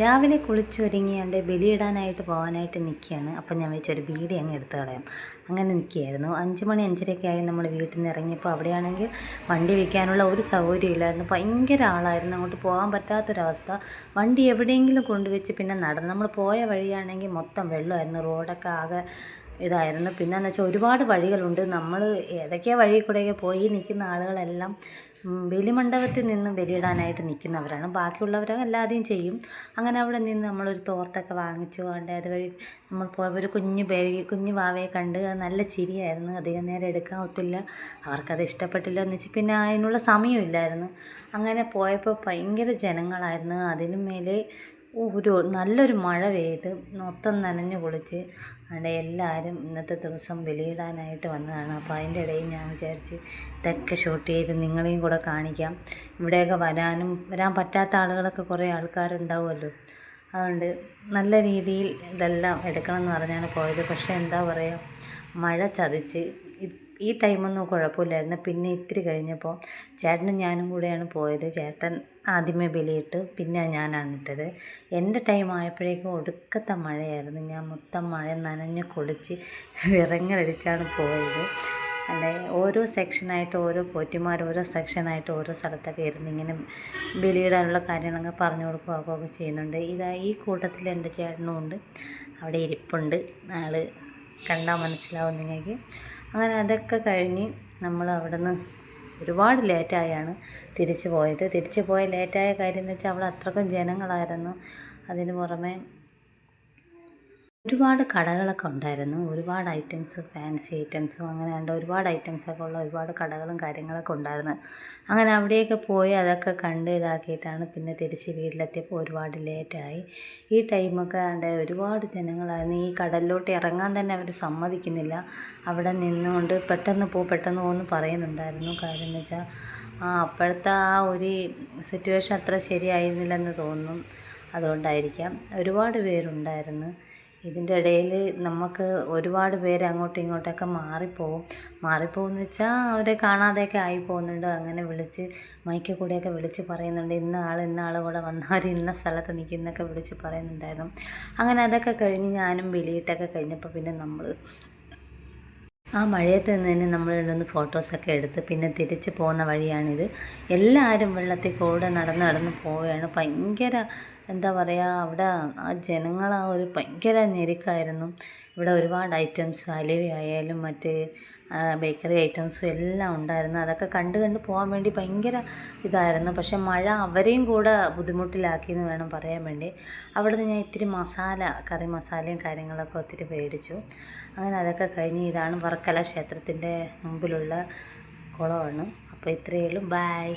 രാവിലെ കുളിച്ചൊരുങ്ങിയാണ്ട് ബലിയിടാനായിട്ട് പോകാനായിട്ട് നിൽക്കുകയാണ് അപ്പം ഞാൻ വെച്ചൊരു ബീഡി അങ്ങ് എടുത്ത് കളയാം. അങ്ങനെ നിൽക്കുകയായിരുന്നു അഞ്ച് മണി അഞ്ചരയൊക്കെ ആയി നമ്മൾ വീട്ടിൽ നിന്ന് ഇറങ്ങിയപ്പോൾ അവിടെയാണെങ്കിൽ വണ്ടി വയ്ക്കാനുള്ള ഒരു സൗകര്യം ഇല്ലായിരുന്നു. ഭയങ്കര ആളായിരുന്നു. അങ്ങോട്ട് പോകാൻ പറ്റാത്തൊരവസ്ഥ. വണ്ടി എവിടെയെങ്കിലും കൊണ്ടുവച്ച് പിന്നെ നടന്ന് നമ്മൾ പോയ വഴിയാണെങ്കിൽ മൊത്തം വെള്ളമായിരുന്നു. റോഡൊക്കെ ആകെ ഇതായിരുന്നു. പിന്നെന്ന് വെച്ചാൽ ഒരുപാട് വഴികളുണ്ട്. നമ്മൾ ഏതൊക്കെയാ വഴി കൂടെയൊക്കെ പോയി നിൽക്കുന്ന ആളുകളെല്ലാം ബലിമണ്ഡപത്തിൽ നിന്ന് ബലിയിടാനായിട്ട് നിൽക്കുന്നവരാണ്. ബാക്കിയുള്ളവരൊക്കെ എല്ലാതെയും ചെയ്യും. അങ്ങനെ അവിടെ നിന്ന് നമ്മളൊരു തോർത്തൊക്കെ വാങ്ങിച്ചു. കൊണ്ട് അതുവഴി നമ്മൾ പോയപ്പോൾ ഒരു കുഞ്ഞു ബേബി കുഞ്ഞു വാവയെ കണ്ട് നല്ല ചിരിയായിരുന്നു. അധികം നേരം എടുക്കാൻ ഒത്തില്ല അവർക്കത് ഇഷ്ടപ്പെട്ടില്ല എന്ന് വെച്ച് പിന്നെ അതിനുള്ള സമയമില്ലായിരുന്നു അങ്ങനെ പോയപ്പോൾ ഭയങ്കര ജനങ്ങളായിരുന്നു. അതിനും മേലെ ഒരു നല്ലൊരു മഴ പെയ്ത് മൊത്തം നനഞ്ഞു കുളിച്ച് അവിടെ എല്ലാവരും ഇന്നത്തെ ദിവസം വെളിയിടാനായിട്ട് വന്നതാണ്. അപ്പോൾ അതിന്റെ ഇടയിൽ ഞാൻ വിചാരിച്ച് ഇതൊക്കെ ഷോട്ട് ചെയ്ത് നിങ്ങളെയും കൂടെ കാണിക്കാം. ഇവിടെയൊക്കെ വരാനും വരാൻ പറ്റാത്ത ആളുകളൊക്കെ കുറേ ആൾക്കാരുണ്ടാവുമല്ലോ. അതുകൊണ്ട് നല്ല രീതിയിൽ ഇതെല്ലാം എടുക്കണം എന്ന് പറഞ്ഞാണ് പോയത്. പക്ഷേ എന്താ പറയുക മഴ ചതിച്ച് ഈ ടൈമൊന്നും കുഴപ്പമില്ലായിരുന്നു പിന്നെ ഇത്തിരി കഴിഞ്ഞപ്പോൾ ചേട്ടനും ഞാനും കൂടെയാണ് പോയത്. ചേട്ടൻ ആദ്യമേ ബലിയിട്ട് പിന്നെ ഞാനാണ് ഇട്ടത്. എന്റെ ടൈം ആയപ്പോഴേക്കും ഒടുക്കത്തെ മഴയായിരുന്നു. ഞാൻ മൊത്തം മഴ നനഞ്ഞ് കുളിച്ച് വിറങ്ങലടിച്ചാണ് പോയത്. അല്ലെ ഓരോ സെക്ഷനായിട്ട് ഓരോ പോറ്റിമാർ ഓരോ സെക്ഷനായിട്ട് ഓരോ സ്ഥലത്തൊക്കെ ഇരുന്ന് ഇങ്ങനെ ബലിയിടാനുള്ള കാര്യങ്ങളൊക്കെ പറഞ്ഞു കൊടുക്കുകയൊക്കെ ഒക്കെ ചെയ്യുന്നുണ്ട്. ഇതാ ഈ കൂട്ടത്തിൽ എന്റെ ചേട്ടനും ഉണ്ട്. അവിടെ ഇരിപ്പുണ്ട്. ആൾ കണ്ടാൽ മനസ്സിലാവും നിങ്ങൾക്ക് അങ്ങനെ അതൊക്കെ കഴിഞ്ഞ് നമ്മൾ അവിടെ നിന്ന് ഒരുപാട് ലേറ്റായാണ് തിരിച്ചു പോയത്. തിരിച്ചു പോയ ലേറ്റായ കാര്യം എന്ന് വെച്ചാൽ അവിടെ അത്രക്കും ജനങ്ങളായിരുന്നു. അതിന് പുറമെ ഒരുപാട് കടകളൊക്കെ ഉണ്ടായിരുന്നു. ഒരുപാട് ഐറ്റംസ് ഫാൻസി ഐറ്റംസും അങ്ങനെ ഉണ്ട് ഒരുപാട് ഐറ്റംസൊക്കെ ഉള്ള ഒരുപാട് കടകളും കാര്യങ്ങളൊക്കെ ഉണ്ടായിരുന്നു. അങ്ങനെ അവിടെയൊക്കെ പോയി അതൊക്കെ കണ്ട് ഇതാക്കിയിട്ടാണ് പിന്നെ തിരിച്ച് വീട്ടിലെത്തിയപ്പോൾ ഒരുപാട് ലേറ്റായി ഈ ടൈമൊക്കെ ഉണ്ട് ഒരുപാട് ജനങ്ങളായിരുന്നു. ഈ കടലിലോട്ട് ഇറങ്ങാൻ തന്നെ അവർ സമ്മതിക്കുന്നില്ല. അവിടെ നിന്നുകൊണ്ട് പെട്ടെന്ന് പോ പെട്ടെന്ന് പോകുമെന്ന് പറയുന്നുണ്ടായിരുന്നു. കാര്യം എന്ന് വെച്ചാൽ ആ അപ്പോഴത്തെ ആ ഒരു സിറ്റുവേഷൻ അത്ര ശരിയായിരുന്നില്ലെന്ന് തോന്നുന്നു അതുകൊണ്ടായിരിക്കാം. ഒരുപാട് പേരുണ്ടായിരുന്നു. ഇതിന്റെ ഇടയിൽ നമുക്ക് ഒരുപാട് പേര് അങ്ങോട്ടും ഇങ്ങോട്ടൊക്കെ മാറിപ്പോവും. മാറിപ്പോകുമെന്ന് വെച്ചാൽ അവരെ കാണാതെയൊക്കെ ആയി പോകുന്നുണ്ട് അങ്ങനെ വിളിച്ച് മൈക്കിൽ കൂടെയൊക്കെ വിളിച്ച് പറയുന്നുണ്ട്. ഇന്ന ആൾ ഇന്ന ആൾ കൂടെ വന്നവർ ഇന്ന സ്ഥലത്ത് നിൽക്കുന്നൊക്കെ വിളിച്ച് പറയുന്നുണ്ടായിരുന്നു. അങ്ങനെ അതൊക്കെ കഴിഞ്ഞ് ഞാനും വെളിയിട്ടൊക്കെ കഴിഞ്ഞപ്പോൾ പിന്നെ നമ്മൾ ആ മഴയത്ത് നിന്ന് തന്നെ നമ്മൾ രണ്ടൊന്ന് ഫോട്ടോസൊക്കെ എടുത്ത് പിന്നെ തിരിച്ച് പോകുന്ന വഴിയാണിത്. എല്ലാവരും വെള്ളത്തിൽ കൂടെ നടന്ന് നടന്ന് പോവുകയാണ്. ഭയങ്കര എന്താ പറയുക അവിടെ ആ ജനങ്ങൾ ആ ഒരു ഭയങ്കര ഞെരുക്കായിരുന്നു. ഇവിടെ ഒരുപാട് ഐറ്റംസ് അലുവയായാലും മറ്റ് ബേക്കറി ഐറ്റംസും എല്ലാം ഉണ്ടായിരുന്നു. അതൊക്കെ കണ്ട് കണ്ട് പോകാൻ വേണ്ടി ഭയങ്കര ഇതായിരുന്നു. പക്ഷെ മഴ അവരെയും കൂടെ ബുദ്ധിമുട്ടിലാക്കിയെന്ന് വേണം പറയാൻ വേണ്ടി. അവിടെ നിന്ന് ഞാൻ ഇത്തിരി മസാല കറി മസാലയും കാര്യങ്ങളൊക്കെ ഒത്തിരി മേടിച്ചു. അങ്ങനെ അതൊക്കെ കഴിഞ്ഞ് ഇതാണ് വർക്കല ക്ഷേത്രത്തിന്റെ മുമ്പിലുള്ള കുളമാണ്. അപ്പോൾ ഇത്രയേ ഉള്ളൂ. ബായ്